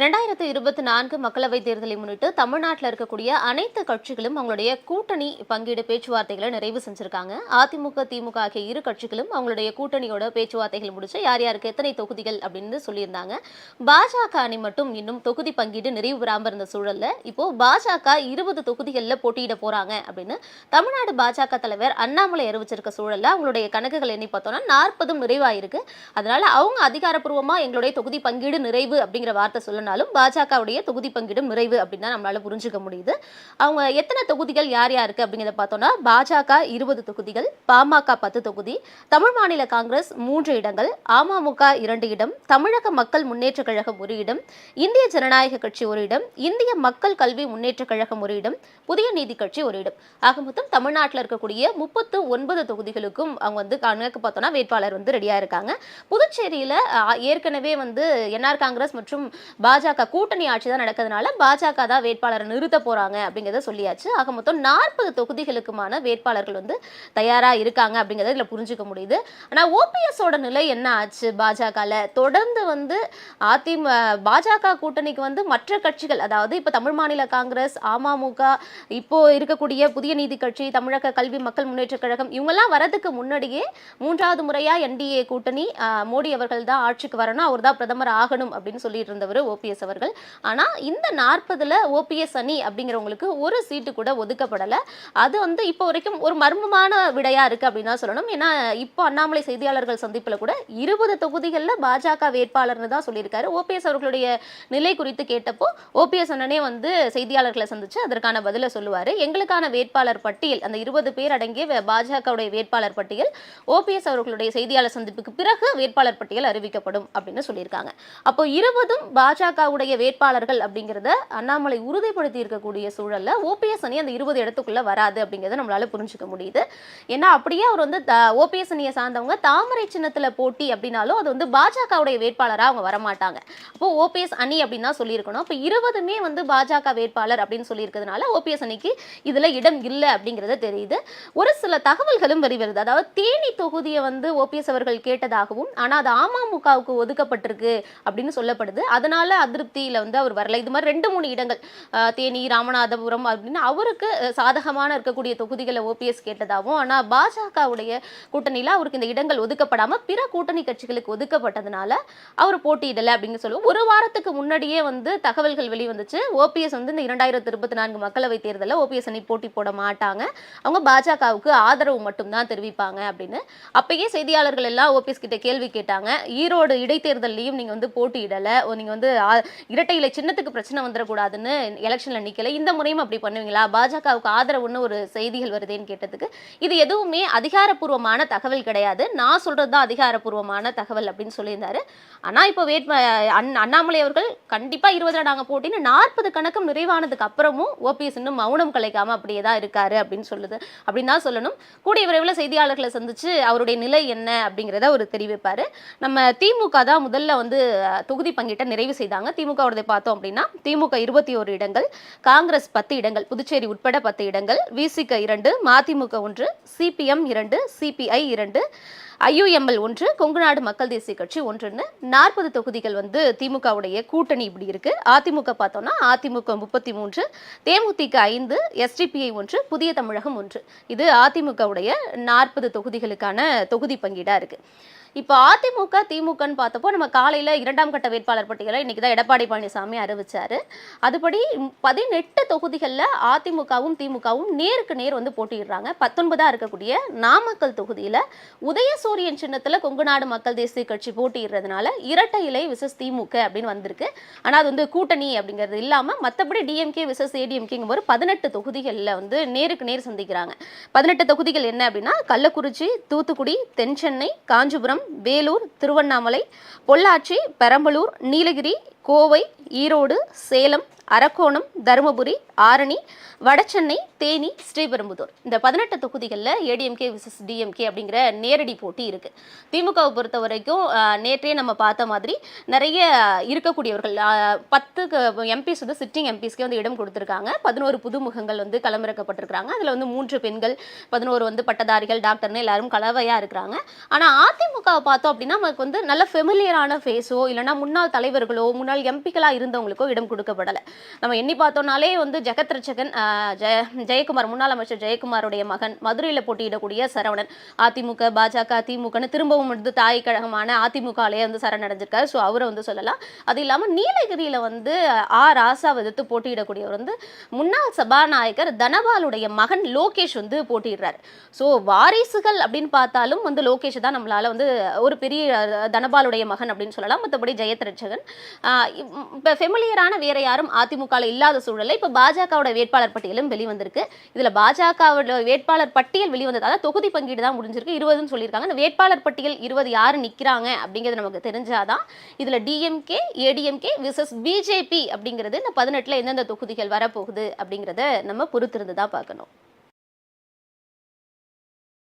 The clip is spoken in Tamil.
ரெண்டாயிரத்து இருபத்தி நான்கு மக்களவைத் தேர்தலை முன்னிட்டு தமிழ்நாட்டில் இருக்கக்கூடிய அனைத்து கட்சிகளும் அவங்களுடைய கூட்டணி பங்கீடு பேச்சுவார்த்தைகளை நிறைவு செஞ்சிருக்காங்க. அதிமுக திமுக ஆகிய இரு கட்சிகளும் அவங்களுடைய கூட்டணியோட பேச்சுவார்த்தைகள் முடிச்சு யார் யாருக்கு எத்தனை தொகுதிகள் அப்படின்னு சொல்லியிருந்தாங்க. பாஜக அணி மட்டும் இன்னும் தொகுதி பங்கீடு நிறைவு பெறாமல் இருந்த சூழல்ல இப்போ பாஜக இருபது தொகுதிகளில் போட்டியிட போறாங்க அப்படின்னு தமிழ்நாடு பாஜக தலைவர் அண்ணாமலை அறிவிச்சிருக்க சூழல்ல அவங்களுடைய கணக்குகள் எண்ணி பார்த்தோம்னா நாற்பதும் நிறைவாயிருக்கு. அதனால அவங்க அதிகாரப்பூர்வமா எங்களுடைய தொகுதி பங்கீடு நிறைவு அப்படிங்கிற வார்த்தை சொல்லனாலும் பாஜகவுடைய தொகுதி பங்கீடும் நிறைவு அப்படின்னு தான் நம்மளால புரிஞ்சுக்க முடியுது. அவங்க எத்தனை தொகுதிகள் யார் யாருக்கு அப்படிங்கிறத பார்த்தோம்னா பாஜக இருபது தொகுதிகள் பாமக பத்து தொகுதி தமிழ் மாநில காங்கிரஸ் மூன்று இடங்கள் அமமுக இரண்டு இடம் தமிழக மக்கள் முன்னேற்ற கழகம் ஒரு இடம் இந்திய ஜனநாயக கட்சி ஒரு இடம் இந்திய மக்கள் கல்வி முன்னேற்ற கழகம் ஒரு இடம் புதிய நீதி கட்சி ஒரு இடம். ஆக மொத்தம் தமிழ்நாட்டில் இருக்கக்கூடிய முப்பத்து ஒன்பது தொகுதிகளுக்கும் அவங்க வந்து கணக்கு பார்த்தோம்னா வேட்பாளர் வந்து ரெடியாக இருக்காங்க. புதுச்சேரியில் ஏற்கனவே வந்து என்ஆர் காங்கிரஸ் மற்றும் பா பாஜக கூட்டணி ஆட்சி தான் நடக்கிறதுனால பாஜக தான் வேட்பாளரை நிறுத்த போறாங்க அப்படிங்கிறத சொல்லியாச்சு. ஆக மொத்தம் நாற்பது தொகுதிகளுக்குமான வேட்பாளர்கள் வந்து தயாரா இருக்காங்க அப்படிங்கிறத இதில் புரிஞ்சுக்க முடியுது. ஆனால் ஓபிஎஸோட நிலை என்ன ஆச்சு பாஜகவில் தொடர்ந்து வந்து அதிமுக பாஜக கூட்டணிக்கு வந்து மற்ற கட்சிகள் அதாவது இப்போ தமிழ் மாநில காங்கிரஸ் அமமுக இப்போ இருக்கக்கூடிய புதிய நீதி கட்சி தமிழக கல்வி மக்கள் முன்னேற்ற கழகம் இவங்கெல்லாம் வரதுக்கு முன்னாடியே மூன்றாவது முறையாக என்டிஏ கூட்டணி மோடி அவர்கள் தான் ஆட்சிக்கு வரணும் அவர் தான் பிரதமர் ஆகணும் அப்படின்னு சொல்லிட்டு இருந்தவர் ஓபிஎஸ் அவர்கள். ஆனால் இந்த நாற்பதில் ஓபிஎஸ் அணி அப்படிங்கிறவங்களுக்கு ஒரு சீட்டு கூட ஒதுக்கப்படலை. அது வந்து இப்போ வரைக்கும் ஒரு மர்மமான விடையாக இருக்கு அப்படின்னு தான் சொல்லணும். ஏன்னா இப்போ அண்ணாமலை செய்தியாளர்கள் சந்திப்புல கூட இருபது தொகுதிகளில் பாஜக வேட்பாளர்னு தான் சொல்லியிருக்காரு. ஓபிஎஸ் அவர்களுடைய நிலை குறித்து கேட்டப்போ ஓபிஎஸ் அண்ணனே வந்து செய்தியாளர்களை சந்திச்சு அதற்கான பதிலை சொல்லுவாரு. எங்களுக்கான வேட்பாளர் பட்டியல் அந்த இருபது பேர் அடங்கிய பாஜகவுடைய வேட்பாளர் பட்டியல் ஓபிஎஸ் அவர்களுடைய செய்தியாளர் சந்திப்புக்கு பிறகு வேட்பாளர் பட்டியல் அறிவிக்கப்படும் அப்படின்னு சொல்லியிருக்காங்க. அப்போ இருபதும் பாஜகவுடைய வேட்பாளர்கள் அப்படிங்கிறத அண்ணாமலை உறுதிப்படுத்தி இருக்கக்கூடிய சூழலில் ஓபிஎஸ் அணி அந்த இருபது இடத்துக்குள்ள வராது அப்படிங்கிறத நம்மளால புரிஞ்சுக்க முடியுது. ஏன்னா அப்படியே அவர் வந்து ஓபிஎஸ் அணியை சார்ந்தவங்க தாமரை சின்னத்தில் போட்டி அப்படின்னாலும் அது வந்து பாஜகவுடைய வேட்பாளராக அவங்க வரமாட்டாங்க. அப்போ ஓபிஎஸ் அணி அப்படின்னு தான் சொல்லியிருக்கணும். இப்போ இருபதுமே வந்து பாஜக வேட்பாளர் அப்படின்னு சொல்லியிருக்கிறதுனால ஓபிஎஸ் அணிக்கு இதில் இடம் இல்லை அப்படிங்கிறது தெரியுது. ஒரு சில தகவல்களும் வெளிவருது அதாவது தேனி தொகுதியை வந்து ஓபிஎஸ் அவர்கள் கேட்டதாகவும் ஆனால் அது அமமுகவுக்கு ஒதுக்கப்பட்டிருக்கு அப்படின்னு சொல்லப்படுது. அதனால அதிருப்தியில் வந்து அவர் வரல. இது மாதிரி ரெண்டு மூணு இடங்கள் தேனி ராமநாதபுரம் அப்படின்னு அவருக்கு சாதகமான இருக்கக்கூடிய தொகுதிகளை ஓபிஎஸ் கேட்டதாகவும் ஆனால் பாஜகவுடைய கூட்டணியில் அவருக்கு இந்த இடங்கள் ஒதுக்கப்படாமல் பிற கூட்டணி கட்சிகளுக்கு ஒதுக்கப்பட்டதுனால அவர் போட்டியிடலை அப்படின்னு சொல்லுவோம். ஒரு வாரத்துக்கு முன்னாடியே வந்து தகவல்கள் வெளிவந்துச்சு. ஓபிஎஸ் வந்து இந்த இரண்டாயிரத்தி இருபத்தி நான்கு மக்களவை தேர்தலில் ஓபிஎஸ் அணி போட்டி போட மாட்டாங்க. அவங்க பாஜகவுக்கு ஆதரவு மட்டும்தான் தெரிவிப்பாங்க அப்படின்னு. அப்பயே செய்தியாளர்கள் எல்லாம் ஓபிஎஸ் கிட்ட கேள்வி கேட்டாங்க. ஈரோடு இடைத்தேர்தல்லையும் நீங்கள் வந்து போட்டியிடலை. ஓ, வந்து இரட்டை இலை சின்னத்துக்கு பிரச்சனை வந்துடக்கூடாதுன்னு எலெக்ஷன்ல நிக்கல. இந்த முறையும் அப்படி பண்ணுவீங்களா? பாஜகவுக்கு ஆதரவுன்னு ஒரு செய்திகள் வருதேன்னு கேட்டதுக்கு இது எதுவுமே அதிகாரப்பூர்வமான தகவல் கிடையாது. நான் சொல்றது தான் அதிகாரப்பூர்வமான தகவல் அப்படின்னு சொல்லியிருந்தாரு. ஆனா இப்போ வேட்ப அண்ணாமலை அவர்கள் கண்டிப்பா இருபதுல நாங்க போட்டின்னு நாற்பது கணக்கும் நிறைவானதுக்கு அப்புறமும் ஓபிஎஸ் இன்னும் மௌனம் கலைக்காம அப்படியே தான் இருக்காரு அப்படின்னு சொல்லுது. அப்படின்னு தான் சொல்லணும். கூடிய விரைவில் செய்தியாளர்களை சந்திச்சு அவருடைய நிலை என்ன அப்படிங்கிறத அவர் தெரிவிப்பாரு. நம்ம திமுக தான் முதல்ல வந்து தொகுதி பங்கிட்ட நிறைவு செய்தாங்க திமுகவோடதை பார்த்தோம் அப்படின்னா திமுக இருபத்தி ஒரு இடங்கள் காங்கிரஸ் பத்து இடங்கள் புதுச்சேரி உட்பட பத்து இடங்கள் விசிக இரண்டு மதிமுக ஒன்று சிபிஎம் இரண்டு சிபிஐ இரண்டு ஐயுஎம்எல் ஒன்று கொங்குநாடு மக்கள் தேசிய கட்சி ஒன்றுன்னு நாற்பது தொகுதிகள் வந்து திமுகவுடைய கூட்டணி இப்படி இருக்கு. அதிமுக பார்த்தோம்னா அதிமுக முப்பத்தி மூன்று தேமுதிக ஐந்து எஸ்டிபிஐ ஒன்று புதிய தமிழகம் ஒன்று. இது அதிமுகவுடைய நாற்பது தொகுதிகளுக்கான தொகுதி பங்கீடா இருக்கு. இப்போ அதிமுக திமுகன்னு பார்த்தப்போ நம்ம காலையில் இரண்டாம் கட்ட வேட்பாளர் பட்டியலை இன்னைக்கு தான் எடப்பாடி பழனிசாமி அறிவிச்சாரு. அதுபடி பதினெட்டு தொகுதிகளில் அதிமுகவும் திமுகவும் நேருக்கு நேர் வந்து போட்டியிடுறாங்க. பத்தொன்பதாக இருக்கக்கூடிய நாமக்கல் தொகுதியில் உதயசூரியன் சின்னத்தில் கொங்குநாடு மக்கள் தேசிய கட்சி போட்டியிடுறதுனால இரட்டை இலை விசஸ் திமுக அப்படின்னு வந்திருக்கு. ஆனால் அது வந்து கூட்டணி அப்படிங்கிறது இல்லாமல் மற்றபடி டிஎம்கே விசஸ் ஏடிஎம்கேங்கும் ஒரு பதினெட்டு தொகுதிகளில் வந்து நேருக்கு நேர் சந்திக்கிறாங்க. பதினெட்டு தொகுதிகள் என்ன அப்படின்னா கள்ளக்குறிச்சி தூத்துக்குடி தென் சென்னை காஞ்சிபுரம் வேலூர் திருவண்ணாமலை பொள்ளாச்சி பெரம்பலூர் நீலகிரி கோவை ஈரோடு சேலம் அரக்கோணம் தருமபுரி ஆரணி வடசென்னை தேனி ஸ்ரீபெரும்புதூர். இந்த பதினெட்டு தொகுதிகளில் ஏடிஎம்கே விசஸ் டிஎம்கே அப்படிங்கிற நேரடி போட்டி இருக்குது திமுகவை பொறுத்த வரைக்கும் நேற்றே நம்ம பார்த்த மாதிரி நிறைய இருக்கக்கூடியவர்கள் பத்து எம்பிஸ் வந்து சிட்டிங் எம்பிஸ்க்கே வந்து இடம் கொடுத்துருக்காங்க. பதினோரு புதுமுகங்கள் வந்து களமிறக்கப்பட்டிருக்கிறாங்க அதில் வந்து மூன்று பெண்கள் பதினோரு வந்து பட்டதாரிகள் டாக்டர்னு எல்லாரும் கலவையாக இருக்கிறாங்க. ஆனால் அதிமுகவை பார்த்தோம் அப்படின்னா நமக்கு வந்து நல்ல ஃபெமிலியரான ஃபேஸோ இல்லைனா முன்னாள் தலைவர்களோ முன்னாள் எம்பிக்களாக இருந்தவங்களுக்கோ இடம் கொடுக்கப்படலை. நம்ம எண்ணி பார்த்தோம்னாலே வந்து ஜெகத் ரட்சகன் ஜெய ஜெயக்குமார் முன்னாள் அமைச்சர் ஜெயக்குமாருடைய மகன் மதுரையில் போட்டியிடக்கூடிய சரவணன். அதிமுக பாஜக திமுகன்னு திரும்பவும் வந்து தாய் கழகமான அதிமுகலேயே வந்து சரணடைஞ்சிருக்காரு. ஸோ அவரை வந்து சொல்லலாம். அது இல்லாமல் நீலகிரியில் வந்து ஆ ராசா எதிர்த்து போட்டியிடக்கூடியவர் வந்து முன்னாள் சபாநாயகர் தனபாலுடைய மகன் லோகேஷ் வந்து போட்டியிடுறாரு. ஸோ வாரிசுகள் அப்படின்னு பார்த்தாலும் வந்து லோகேஷ் தான் நம்மளால் வந்து ஒரு பெரிய தனபாலுடைய மகன் அப்படின்னு சொல்லலாம். மற்றபடி ஜெயத்ரட்சகன் இப்போ ஃபெமிலியரான வேற யாரும் அதிமுகவில் இல்லாத சூழலில் இப்போ பாஜகவோட வேட்பாளர் பட்டியலும் வெளிவந்திருக்கு. இதில் பாஜகவோட வேட்பாளர் பட்டியல் வெளிவந்தது தொகுதி பங்கீடு தான் முடிஞ்சிருக்கு. இருபதுன்னு சொல்லியிருக்காங்க. இந்த வேட்பாளர் பட்டியல் இருபது யார் நிற்கிறாங்க அப்படிங்கிறது நமக்கு தெரிஞ்சாதான் இதில் டிஎம்கே ஏடிஎம்கே விசஸ் பிஜேபி அப்படிங்கிறது இந்த பதினெட்டில் எந்தெந்த தொகுதிகள் வரப்போகுது அப்படிங்கிறத நம்ம பொறுத்திருந்து தான் பார்க்கணும்.